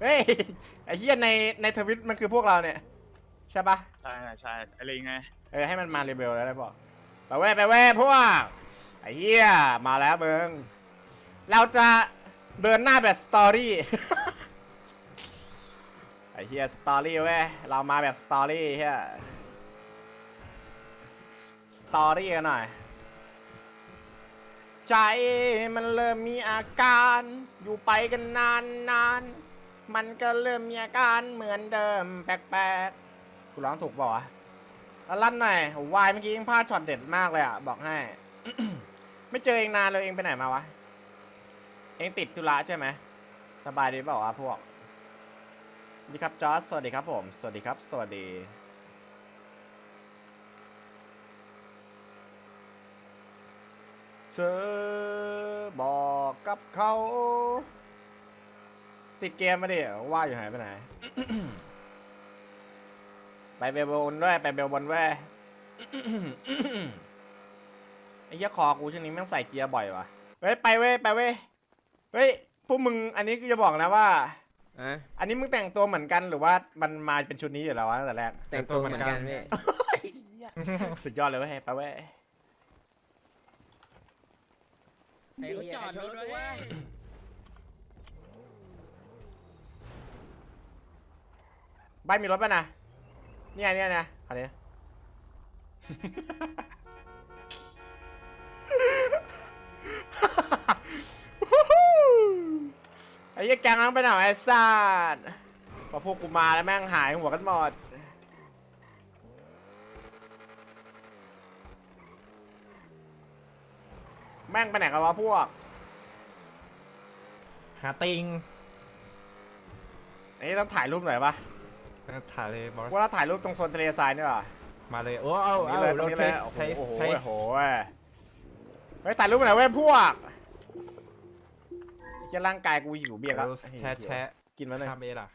เฮ้ยไอ้เหี้ยในในทวิตมันคือพวกเราเนี่ย ใช่ปะใช่ใช่อะไรไงเออให้มันมาเรเบลแล้วได้บอกไปเว้ยไปเว้ยพวกไอ้เหี้ยมาแล้วเบิงเราจะเดินหน้าแบบสตอรี่ไอ้เหี้ยสตอรี่เว้ยเรามาแบบสตอรี่เฮียสตอรี่กันหน่อยใจมันเริ่มมีอาการอยู่ไปกันนานนานๆ มันก็เริ่มมีอาการเหมือนเดิม แปลกๆกูร้องถูกเปล่าวะแล้วลั่นหน่อยวายเมื่อกี้ยังพลาดช็อตเด็ดมากเลยอะ บอกให้ ไม่เจอเองนานเลยเองไปไหนมาวะ เองติดธุระใช่ไหมสบายดีเปล่าวะพวกสวัสดีครับจอร์จสวัสดีครับผม สวัสดีครับ สวัสดี เธอบอกกับเขา ติดเกมมาดิว่าอยู่หายไปไหน ไปเบลบนด้วยไปเบลบนด้วยไอ้เหี้ยคอกูช่วงนี้แม่งใส่เกียร์บ่อยวะเฮ้ยไปเว้ยไปเว้ยเฮ้ยพวกมึงอันนี้กูจะบอกนะว่าอะอันนี้มึงแต่งตัวเหมือนกันหรือว่ามันมาเป็นชุดนี้อยู่แล้ววะตั้งแต่แรกแต่งตัวเหมือนกันพี่สุดยอดเลยเว้ยไปเว้ยไอ้จอดรถด้วย บ้านมีรถป่ะนะเนี่ยเนี่ยนะคันนี้ ไอ้เหี้ยแกงนั้นไปไหนวะไอ้สัตว์พอพวกกูมาแล้วแม่งหายหัวกันหมดแม่งไปไหนกันวะพวก หาติง อันนี้ต้องถ่ายรูปหน่อยปะ ถ่ายเลยบอสว่าเราถ่ายรูปตรงโซนทะเลทรายนี่หรอมาเลยโอ้เอาตรงเอานี้เลยตรงรถนี้เทเลยสโอ้โหเทสโอ้โหเทสโอ้โหเฮ้ยถ่ายรูปหน่อยเว้ยพวกแค่ร่างกายกูหิวเบียร์ครับแชะแชะกินมาเลยคาเมล่ะ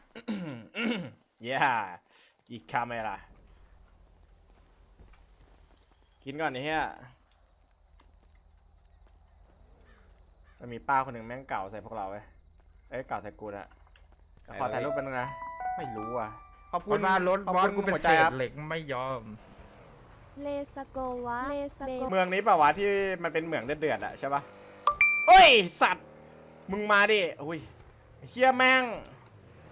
เย้อีกคำไหมล่ะกินก่อนนี่เฮียมันมีป้าคนหนึ่งแม่งเก่าใส่พวกเราเว้ยเอ้ยเก่าใส่กูนะขอถ่ายรูปเป็นงนะไม่รู้อะ ขอบคุคุณณมารถขอบบอสคุณกูเป็นหัวเศใจคษรับ เหล็กไม่ยอม เลสโกวะเลสโกเมืองนี้เปล่าวะที่มันเป็นเหมืองเดือดๆอะใช่ปะเฮ้ยสัตว์ มึงมาดิอุ้ยเฮียแม่ง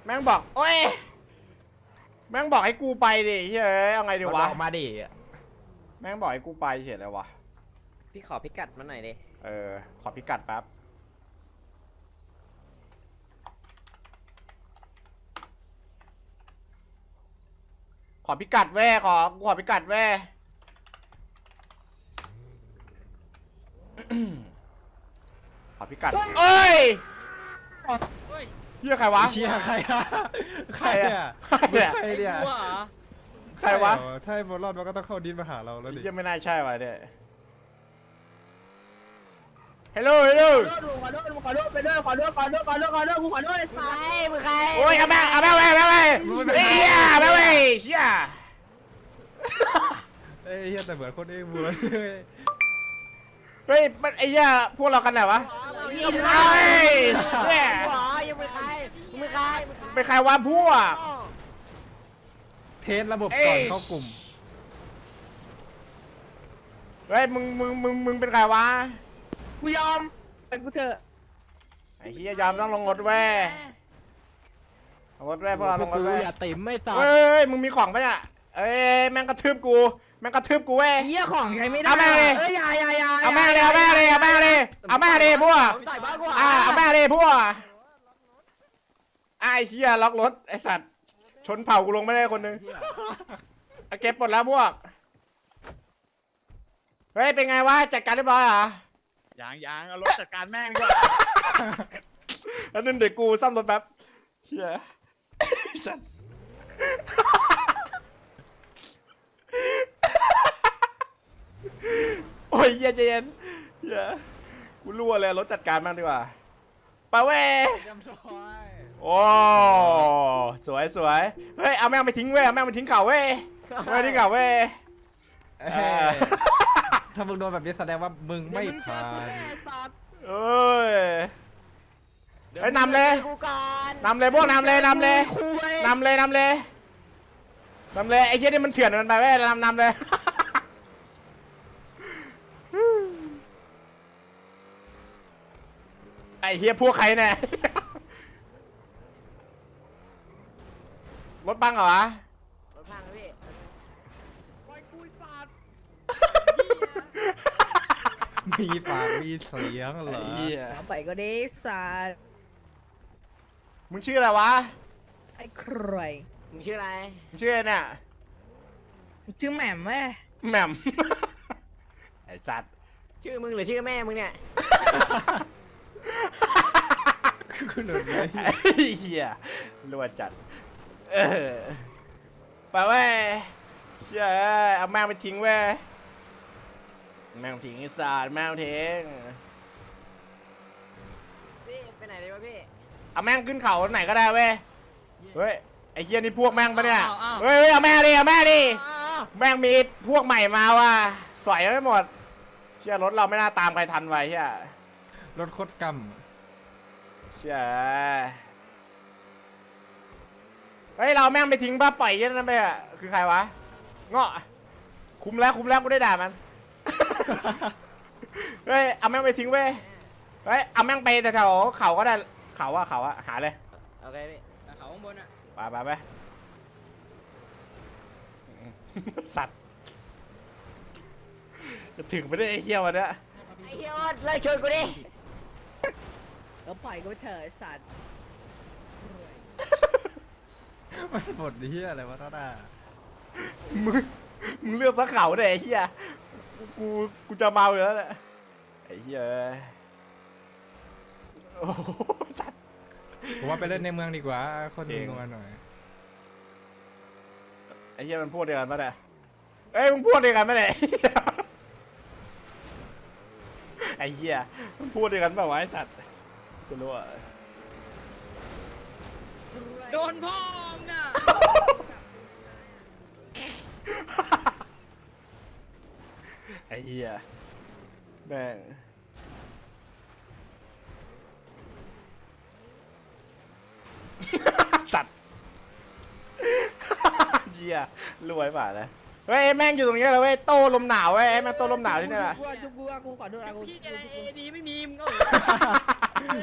แม่งบอก โอ้ย แม่งบอกให้กูไปดิเฮ้ยเอ้ยเอาไงดีมันวะออกมาดิ แม่งบอกให้กูไปเฉยเลยวะพี่ขอพิกัดมาหน่อยดิ เออ ขอพิกัดแป๊บ ขอพิกัดแว่ขอกูขอพิกัดแว่ขอพิกัดเอ้ยเฮียใครวะ เชียใครอะใครอะใครอะใครเนี่ยใครวะใช่เหอถ้าไอ้บอลรอดมันก็ต้องเข้าดินมาหาเราแล้วดิ เฮียไม่น่าใช่วะเนี่ย ฮัลโหลฮัลโหลขอโทษขอโทษไปด้วยขอโทษขอโทษขอโทษขอโทษกูขอโทษใครมึงใครโอ้ยเอาแม่เอาแม่เว้ยเอาแม่เว้ยเฮียเอาแม่เว้ยเชี่ยเอ้ยเฮียแต่เหมือนคนเอ้บัวเลยเฮ้ยมันไอ้เหี้ยพวกเรากันไหนวะยิงเอ้ยเชี่ยหัวยังไม่ใครมึงไม่ใครมึงใครเป็นใครวะพวกเทสระบบก่อนเข้ากลุ่มเฮ้ยมึงมึงมึงมึงเป็นใครวะ กูยอมไปกูเถอะไอ้เหี้ยยอมต้องลงรถเว้ยลงรถเว้ยพวกเราลงรถเว้ยอย่าติ่มไม่ตาเฮ้ยมึงมีของปะเนี่ยเอ้ยแม่งกระทืบกู แม่งกระทืบกูเว้ยเหี้ยของใช้ไม่ได้เอาแม่งเลยเอ้ยอย่าอย่าอย่าเอาแม่งเลยเอาแม่งเลยเอาแม่งเลยเอาแม่งเลยพวกใส่บ้านกูอ่าเอาแม่งเลยพวกไอ้เชี่ยล็อกรถไอ้สัตว์ชนเผากูลงไม่ได้คนหนึงเอาเก็บหมดแล้วพวกเฮ้ยเป็นไงวะจัดการเรียบร้อยเหรอ ยางยางเอารถจัดการแม่งดีกว่าแล้วนึงเดี๋ยวกูซ่อมรถแป๊บเฮียสัตว์โอ้ยเหี้ยใจเย็นเฮียกูรั่วเลยรถจัดการบ้างดีกว่าไปเว้ยยำซอยโอ้สวยสวยเฮ้ยเอาแม่งไปทิ้งเว้ยเอาแม่งไปทิ้งเขาเว้ยเอาแม่งทิ้งเขาเว้ย เอ้ยเออ ถ้ามึงโดนแบบนี้แสดงว่ามึงไม่ผ่านเอ้ยเฮ้ยนำเลยกูก่อนนำเลยพวกนำเลยนำเลยคุยนำเลยนำเลยนำเลยไอ้เหี้ยนี่มันเถื่อนมันไปเว้ยนำนำเลยไอ้เฮียพวกใครเนี่ยรถบังเหรอวะ รถพังพี่ มีปากมีเสียงเหรอไอ้เหี้ยเอาไปก็ได้สาดมึงชื่ออะไรวะ ไอ้ใครมึงชื่ออะไร มึงชื่ออะไรเนี่ยชื่อแหม่มแม่แหม่ม ไอ้สัตว์ชื่อมึงหรือชื่อแม่มึงเนี่ยคือหลุดเลยไอ้เหี้ยรัวจัด เออไปเว้ยเชื่อเอ้ยเอาแม่งไปทิ้งเว้ย แม่งทิ้งไอ้สัตว์แม่งทิ้งพี่ไปไหนดีวะพี่ เอาแม่งขึ้นเขาไหนก็ได้เว้ยเฮ้ยไอ้เฮียนี่พวกแม่งปะเนี่ยเฮ้ยเฮ้ยเอาแม่ดิเอาแม่ดิแม่งมีพวกใหม่มาว่ะสอยไม่หมดเชื่อรถเราไม่น่าตามใครทันไว้เชื่อรถโคตรกเชื่อเฮ้ยเราแม่งไปทิ้งป้าปล่อยเยันนั่นไปอะคือใครวะเงาะคุมแล้วคุมแล้วกูได้ด่ามัน เฮ้ยเอาแม่งไปทิ้งเว้ยเฮ้ยเอาแม่งไปแต่แถวเขาก็ได้เขาอะเขาอะหาเลยโอเคพี่เขาข้างบนอะไปไปไปสัตว์จะถึงไม่ได้ไอ้เหี้ยวันเนี้ยไอ้เฮียอดเลิกชวนกูดิเอาไปก็เถอะไอ้สัตว์ำมันบทเฮียอะไรวะท่าด่ามึงมึงเลือกสักเขาเนี่ยไอ้เหี้ย กูกูจะเมาอยู่แล้วแหละไอ้เหี้ยโอ้โหสัตว์ ผมว่าไปเล่นในเมืองดีกว่า คนจริง นัวหน่อย ไอ้เหี้ยมันพูดเดียวกันปะเนี่ยเอ้ยมึงพูดเดียวกันปะเนี่ยไอ้เหี้ยมันพูดเดียวกันปะวะไอ้สัตว์จะรู้อะโดนพ่อมน่ะ อ้เหี้ยแม่งสัตว์เหี้ยรวยป่ะเลยเฮ้ยแม่งอยู่ตรงนี้เลยเว้ยโต้ลมหนาวเว้ยแม่งโต้ลมหนาวที่นี่แหละกูว่าจุกกูว่ากูขอโทษนะกูพี่อะไรดีไม่มีมึงก็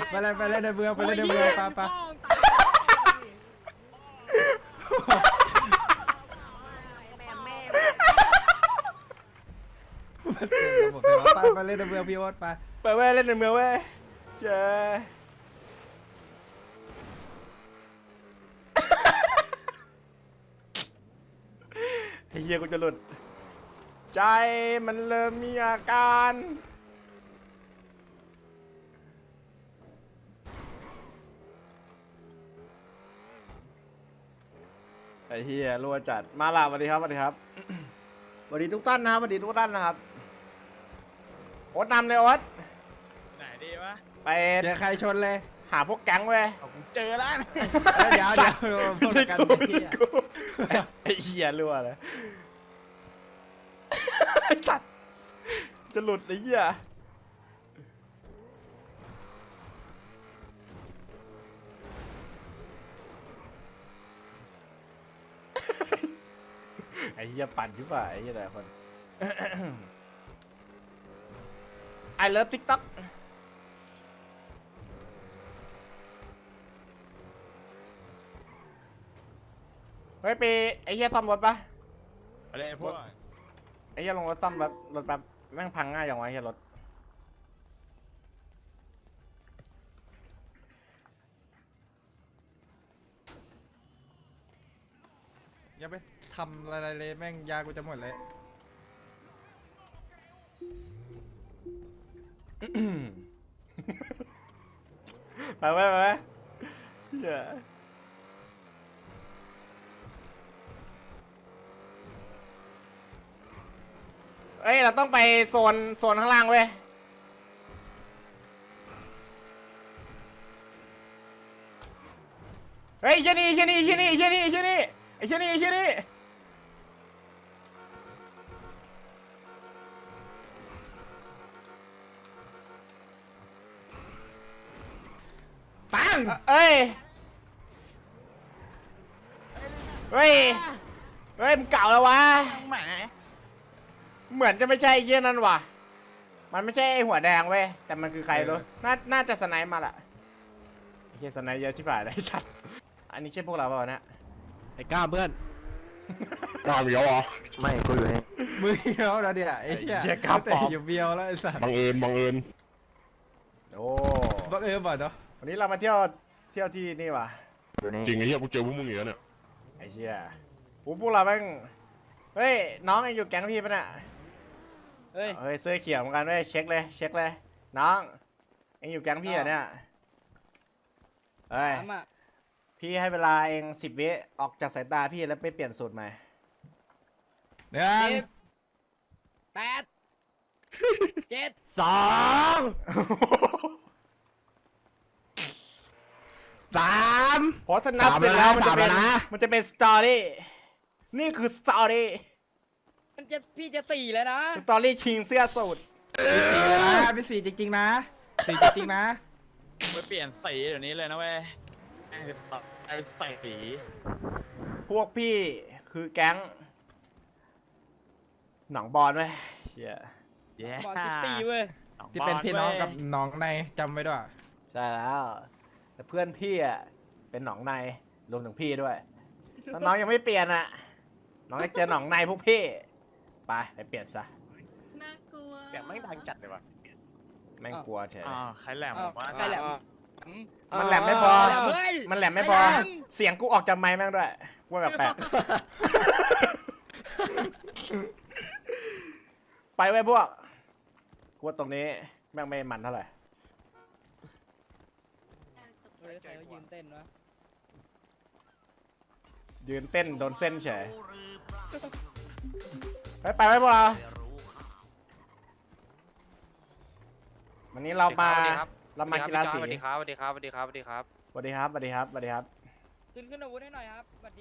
ไปเล่นไปเล่นในเมืองไปเล่นในเมืองปะป ไปไปเล่นในเมืองพี่โอ๊ตไปไปเว้ยเล่นในเมืองเว้ยเจ้ไอ้เหี้ยกูจะหลุด ใจมันเริ่มมีอาการไอ้เฮียรัวจัดมาละสวัสดีครับสวัสดีครับสวัสดีทุกท่านนะครับสวัสดีทุกท่านนะครับ โอ๊ตนำเลยโอ๊ตไหนดีวะไปเจอใครชนเลยหาพวกแก๊งเว้ยเอากูเจอแล้วนะเอ้ยเดี๋ยวเดี๋ยวไม่พูดใช่กันกูไอ้ไม่เหี้ใช่ยกูไอ้ไอ้เหี้ยรัวเลยไอ้สัตว์จะหลุดไอ้เหี้ยไอ้เหี้ยปั่นชิบหายไอ้เหี้ยแต่ละคน I love TikTok เฮ้ยไปไอ้เหี้ยซ่อมรถปะอะไรพวกไอ้เหี้ยลงรถซ่อมรถรถแป๊บแม่งพังง่ายอย่างวะไอ้เหี้ยรถอย่าไปทำอะไรเลยแม่งยากูจะหมดเลย ไปไว้ไปไว้เหี้ยเอ้ย เราต้องไปโซน โซนข้างล่างเว้ย เฮ้ยเชี่ยนี่เชี่ยนี่เชี่ยนี่เชี่ยนี่เชี่ยนี่ไอ้เชี่ยนี่เชี่ยนี่ เอ้ย เฮ้ย เฮ้ยมึงเก่าแล้ววะ แหมเหมือนจะไม่ใช่ไอ้เยี่ยนั่นว่ะ มันไม่ใช่ไอ้หัวแดงเว้ย แต่มันคือใครรู้น่า น่าจะสไนป์มาละไอ้เฮียสไนป์เยอะชิบหายเลยไอ้สัตว์อันนี้ใช่พวกเราเปล่าวะเนะ ไอ้ก้ามเพื่อนกล้าเบียวเหรอไม่กูอยู่นี่มือเดียวแล้วเนี่ยไอ้เหี้ยเหี้ยกล้าปลอม แต่อยู่เบียวแล้วไอ้สัตว์บังเอิญบังเอิญโอ้ บังเอิญบ่เนาะ วันนี้เรามาเที่ยวเที่ยวที่นี่ว่ะอยู่นี่จริงไอ้เหี้ยกูเจอพวกมึงอย่างเงี้ยเนี่ยไอ้เชี่ยโอ้พวกเราแม่งเฮ้ยน้องเองอยู่แก๊งพี่ปะเนี่ยเฮ้ย เฮ้ยเสื้อเขียวเหมือนกันเว้ยเช็คเลยเช็คเลย น้องเองอยู่แก๊งพี่เหรอเนี่ยเฮ้ย ถามอะพี่ให้เวลาเองสิบวิออกจากสายตาพี่แล้วไปเปลี่ยนสูตรใหม่หนึ่งสิบแปด เจ็ดสอง สามพอสนับเสร็จแล้วมันจะเป็น มันจะเป็นสตอรี่ นี่คือสตอรี่ มันจะพี่จะสี่แล้วนะ สตอรี่ชิงเสื้อสูตรนะเป็นสีจริงๆนะสีจริงๆนะไปเปลี่ยนสีเดี๋ยวนี้เลยนะเว้ยแม่งตัดไอ้ใส่สี พวกพี่คือแก๊ง หนองบอลเว้ยเชี่ยแย่บอกสิบสี่เว้ยที่เป็นพี่น้องกับน้องในจำไว้ด้วย ใช่แล้ว แต่เพื่อนพี่อะเป็นหนองในรวมถึงพี่ด้วยถ้าน้องยังไม่เปลี่ยนอะ น้องจะเจอหนองในพวกพี่ไปไปเปลี่ยนซะน่ากลัวเสียงไม่ดังจัดเลยว่ะแม่งกลัวเฉยอ่าใครแหลมอ้าววะใครแหลม มันแหลมไม่พอ เฮ้ย มันแหลมไม่พอเสียงกูออกจากไม้แม่งด้วยว่าแบบแปลกๆไปไว้พวกกูว่าตรงนี้แม่งไม่มันเท่าไหร่ เฮ้ยใครเขายืนเต้นวะยืนเต้นโดนเส้นเฉยไปไปไว้พวกเราวันนี้เรามาเรามากีฬาสีสวัสดีครับสวัสดีครับสวัสดีครับสวัสดีครับสวัสดีครับสวัสดีครับสวัสดีครับ ขึ้นขึ้นอาวุธให้หน่อยครับสวัสดี